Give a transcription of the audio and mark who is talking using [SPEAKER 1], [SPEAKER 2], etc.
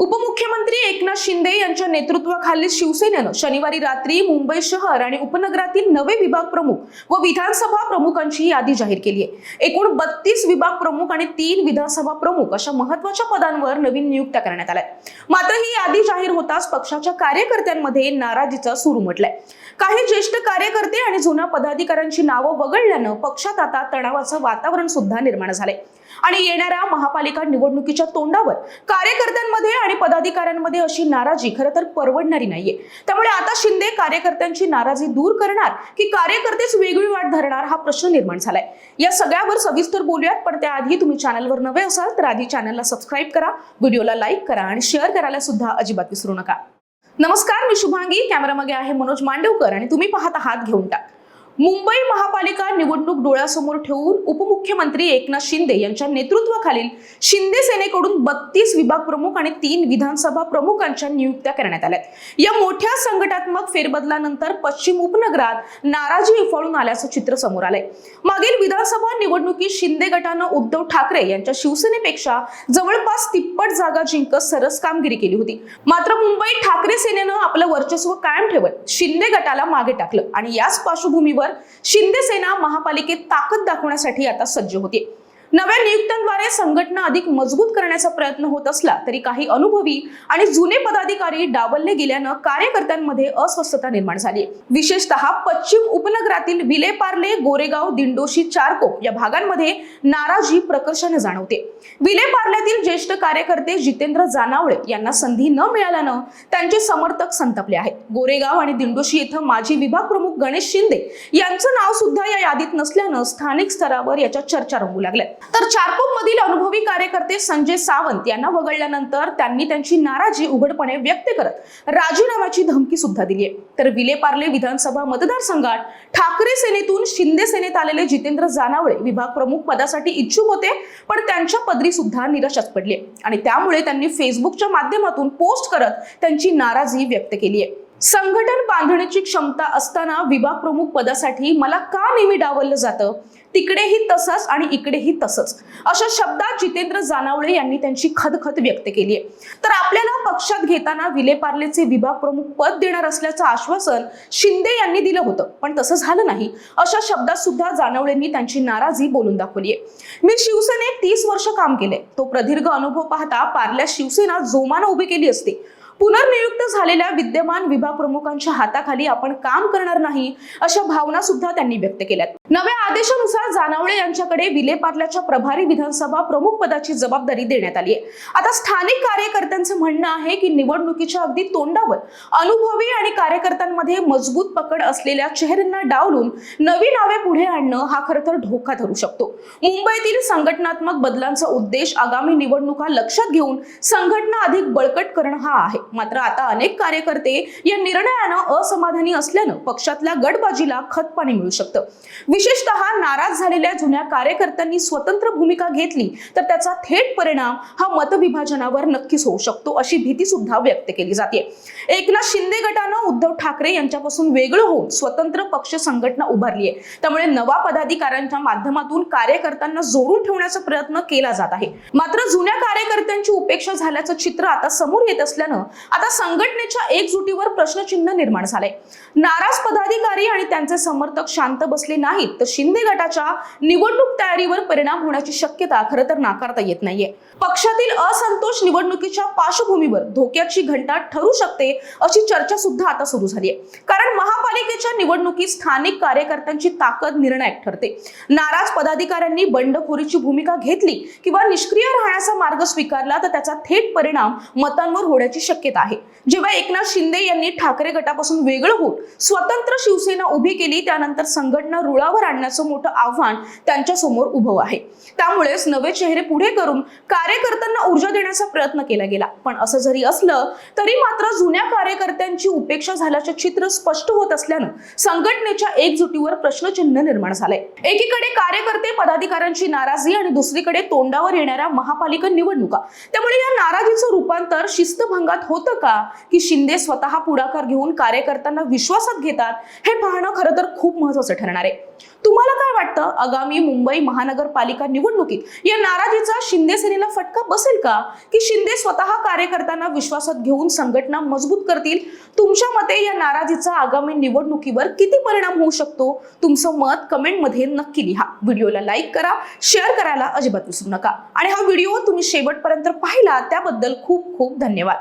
[SPEAKER 1] उपमुख्यमंत्री एकनाथ शिंदे यांच्या नेतृत्वाखालील शिवसेनेनं शनिवारी रात्री मुंबई शहर आणि उपनगरातील नवे विभाग प्रमुख व विधानसभा प्रमुखांची यादी जाहीर केली आहे. एकूण बत्तीस विभाग प्रमुख आणि तीन विधानसभा प्रमुख अशा महत्त्वाच्या पदांवर नवीन नियुक्त्या करण्यात आल्या मात्र ही यादी जाहीर होताच पक्षाच्या कार्यकर्त्यांमध्ये नाराजीचा सूर उमटलाय. काही ज्येष्ठ कार्यकर्ते आणि जुन्या पदाधिकाऱ्यांची नावं वगळल्यानं पक्षात आता तणावाचं वातावरण सुद्धा निर्माण झालंय. आणि येणाऱ्या महापालिका निवडणुकीच्या तोंडावर कार्यकर्त्यांमध्ये आणि पदाधिकाऱ्यांमध्ये अशी नाराजी खरं तर परवडणारी नाहीये. त्यामुळे आता शिंदे कार्यकर्त्यांची नाराजी दूर करणार की कार्यकर्तेच वेगळी वाट धरणार हा प्रश्न निर्माण झालाय. या सगळ्यावर सविस्तर बोलूयात पण त्याआधी तुम्ही चॅनलवर नवे असाल तर आधी चॅनलला सबस्क्राईब करा व्हिडिओला लाईक करा आणि शेअर करायला सुद्धा अजिबात विसरू नका. नमस्कार मी शुभांगी. कॅमेरामध्ये आहे मनोज मांडवकर आणि तुम्ही पाहत आहात घेऊन टाक. मुंबई महापालिका निवडणूक डोळ्यासमोर ठेवून उपमुख्यमंत्री एकनाथ शिंदे यांच्या नेतृत्वाखालील शिंदे सेनेकडून बत्तीस विभाग प्रमुख आणि तीन विधानसभा प्रमुखांच्या नियुक्त्या करण्यात आल्या या मोठ्या संघटनात्मक फेरबदलानंतर पश्चिम उपनगरात नाराजी उफाळून आल्याचं चित्र समोर आलंय. मागील विधानसभा निवडणुकीत शिंदे गटानं उद्धव ठाकरे यांच्या शिवसेनेपेक्षा जवळपास तिप्पट जागा जिंकत सरस कामगिरी केली होती. मात्र मुंबईत ठाकरे सेनेनं आपलं वर्चस्व कायम ठेवत शिंदे गटाला मागे टाकलं आणि याच पार्श्वभूमीवर शिंदे सेना महापालिकेत ताकद दाखवण्यासाठी आता सज्ज होते नव्या नियुक्त्यांद्वारे संघटना अधिक मजबूत करण्याचा प्रयत्न होत असला तरी काही अनुभवी आणि जुने पदाधिकारी डावलले गेल्यानं कार्यकर्त्यांमध्ये अस्वस्थता निर्माण झाली. विशेषतः पश्चिम उपनगरातील विलेपार्ले गोरेगाव दिंडोशी चारकोप या भागांमध्ये नाराजी प्रकर्षाने जाणवते. विलेपार्ल्यातील ज्येष्ठ कार्यकर्ते जितेंद्र जानावळे यांना संधी न मिळाल्यानं त्यांचे समर्थक संतापले आहेत. गोरेगाव आणि दिंडोशी येथे माजी विभाग प्रमुख गणेश शिंदे यांचं नाव सुद्धा या यादीत नसल्यानं स्थानिक स्तरावर याच्या चर्चा रंगू लागल्या. तर चारकोप मधील अनुभवी कार्यकर्ते संजय सावंत यांना वगळल्यानंतर त्यांनी त्यांची नाराजी उघडपणे व्यक्त करत राजीनाम्याची धमकी सुद्धा दिली आहे तर विलेपार्ले विधानसभा मतदारसंघात ठाकरे सेनेतून शिंदे सेनेत आलेले जितेंद्र जानावळे विभाग प्रमुख पदासाठी इच्छुक होते पण त्यांच्या पदरी सुद्धा निराशाच पडली आहे. आणि त्यामुळे त्यांनी फेसबुकच्या माध्यमातून पोस्ट करत त्यांची नाराजी व्यक्त केली आहे संघटन बांधण्याची क्षमता असताना विभाग प्रमुख पदासाठी मला का नेहमी डावललं जातं? तिकडेही तसंच आणि इकडेही तसंच. अशा शब्दात जितेंद्र जानावळे यांनी त्यांची खदखद व्यक्त केली आहे. तर आपल्याला पक्षात घेताना विलेपार्लेचे विभाग प्रमुख पद देणार असल्याचं आश्वासन शिंदे यांनी दिलं होतं पण तसं झालं नाही. अशा शब्दात सुद्धा जानावळेंनी त्यांची नाराजी बोलून दाखवली आहे. मी शिवसेनेत तीस वर्ष काम केले तो प्रदीर्घ अनुभव पाहता पार्ल्या शिवसेना जोमानं उभी केली असते. पुनर्नियुक्त झालेल्या विद्यमान विभाग प्रमुखांच्या हाताखाली आपण काम करणार नाही अशा भावना सुद्धा त्यांनी व्यक्त केल्यात. नव्या आदेशानुसार जानावळे यांच्याकडे विलेपार्ल्याच्या प्रभारी विधानसभा प्रमुख पदाची जबाबदारी देण्यात आली आहे. आता स्थानिक कार्यकर्त्यांचं म्हणणं आहे की निवडणुकीच्या अगदी तोंडावर अनुभवी आणि कार्यकर्त्यांमध्ये मजबूत पकड असलेल्या चेहऱ्यांना डावलून नवी नावे पुढे आणणं हा खरं तर धोका ठरू शकतो. मुंबईतील संघटनात्मक बदलांचा उद्देश आगामी निवडणुका लक्षात घेऊन संघटना अधिक बळकट करणं हा आहे. मात्र आता अनेक कार्यकर्ते या निर्णयानं असमाधानी असल्यानं पक्षातल्या गटबाजीला खतपाणी मिळू शकतं. विशेषतः नाराज झालेल्या जुन्या कार्यकर्त्यांनी स्वतंत्र भूमिका घेतली तर त्याचा थेट परिणाम हा मतविभाजनावर नक्कीच होऊ शकतो अशी भीती सुद्धा व्यक्त केली जाते. एकनाथ शिंदे गटानं उद्धव ठाकरे यांच्यापासून वेगळं होऊन स्वतंत्र पक्ष संघटना उभारली आहे. त्यामुळे नवा पदाधिकाऱ्यांच्या माध्यमातून कार्यकर्त्यांना जोडून ठेवण्याचा प्रयत्न केला जात आहे. मात्र जुन्या कार्यकर्त्यांची उपेक्षा झाल्याचं चित्र आता समोर येत असल्यानं आता संघटनेच्या एकजुटीवर प्रश्नचिन्ह निर्माण झालंय. नाराज पदाधिकारी आणि त्यांचे समर्थक शांत बसले नाहीत. तर शिंदे गटाच्या निवडणूक तयारीवर परिणाम होण्याची शक्यता खरं तर नाकारता येत नाहीये. पक्षातील असंतोष निवडणुकीच्या पार्श्वभूमीवर धोक्याची घंटा ठरू शकते अशी चर्चा सुद्धा आता सुरू झाली आहे कारण महापालिकेच्या निवडणुकीत स्थानिक कार्यकर्त्यांची ताकद निर्णायक ठरते. नाराज पदाधिकाऱ्यांनी बंडखोरीची भूमिका घेतली किंवा निष्क्रिय राहण्याचा मार्ग स्वीकारला तर त्याचा थेट परिणाम मतांवर होण्याची शक्यता आहे. जेव्हा एकनाथ शिंदे यांनी ठाकरे गटापासून वेगळं होऊन स्वतंत्र शिवसेना उभी केली त्यानंतर संघटना रुळावर आणण्याचं मोठं आव्हान त्यांच्यासमोर उभं आहे. त्यामुळेच नवे चेहरे पुढे करून कार्यकर्त्यांना ऊर्जा देण्याचा प्रयत्न केला गेला. पण असं जरी असलं तरी मात्र जुन्या कार्यकर्त्यांची उपेक्षा झाल्याचे चित्र स्पष्ट होत असल्यानं संघटनेच्या एकजुटीवर प्रश्नचिन्ह निर्माण झालंय. एकीकडे कार्यकर्ते पदाधिकाऱ्यांची नाराजी आणि दुसरीकडे तोंडावर येणाऱ्या महापालिका निवडणुका. त्यामुळे या नाराजीचं रूपांतर शिस्तभंगात होतं का? की शिंदे स्वतः पुढाकार घेऊन कार्यकर्त्यांना विश्वासात घेतात? हे पाहणं खरं तर खूप महत्वाचं ठरणार आहे. तुम्हाला काय वाटतं? आगामी मुंबई महानगरपालिका निवडणुकीत या नाराजीचा शिंदे सेनेला फटका बसेल का? की शिंदे स्वतः कार्यकर्त्यांना विश्वासात घेऊन संघटना मजबूत करतील? तुमच्या मते या नाराजीचा आगामी निवडणुकीवर किती परिणाम होऊ शकतो? तुमचं मत कमेंटमध्ये नक्की लिहा. व्हिडिओला लाईक करा शेअर करायला अजिबात विसरू नका. आणि हा व्हिडिओ तुम्ही शेवटपर्यंत पाहिला त्याबद्दल खूप खूप धन्यवाद.